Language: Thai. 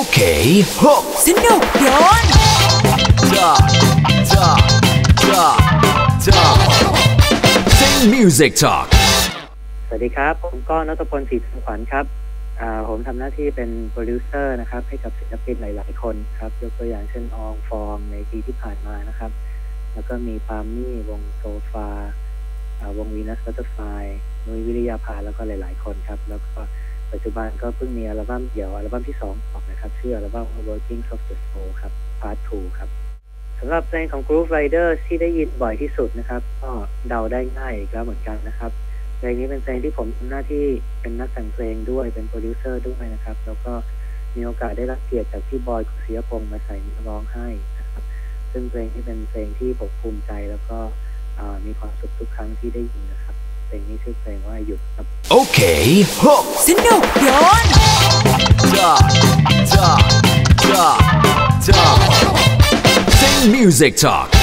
Okay, hook. สนุกโยน Da, da, da, da. Sing music talk. สวัสดีครับ ผมก็นัทพลศรีสังขวัญครับอ่าผมทำหน้าที่เป็นโปรดิวเซอร์นะครับ ให้กับศิลปินหลาย ๆ คนครับ ยกตัวอย่างเช่นอองฟองในปีที่ผ่านมานะครับ แล้วก็มีปาล์มมี่วงโซฟาอ่าวงวีนัสบัตเตอร์ไฟนุ้ยวิริยาภาแล้วก็หลาย ๆ คนครับ แล้วก็ปัจจุบันก็เพิ่งมีอัลบั้มเดี่ยวอัลบั้มที่สองออก นะครับชื่ออัลบั้ม Working of the Soul ครับ Part 2 ครับสำหรับเพลงของ Groove Rider ที่ได้ยินบ่อยที่สุดนะครับ ก็เดาได้ง่ายอีกแล้วเหมือนกันนะครับเพลงนี้เป็นเพลงที่ผมทำหน้าที่เป็นนักแต่งเพลงด้วยเป็นโปรดิวเซอร์ด้วยนะครับ แล้วก็มีโอกาสได้รับเกียรติจากพี่บอยกุศยพงศ์มาใส่เนื้อร้องให้นะครับ ซึ่งเพลงนี้เป็นเพลงที่ผมภูมิใจแล้วก็อ่ามีความสุขทุกครั้งที่ได้ยินนะครับ เพลงนี้ชื่อเพลงว่าหยุดครับ Okay, hook. สนุกโยน music talk.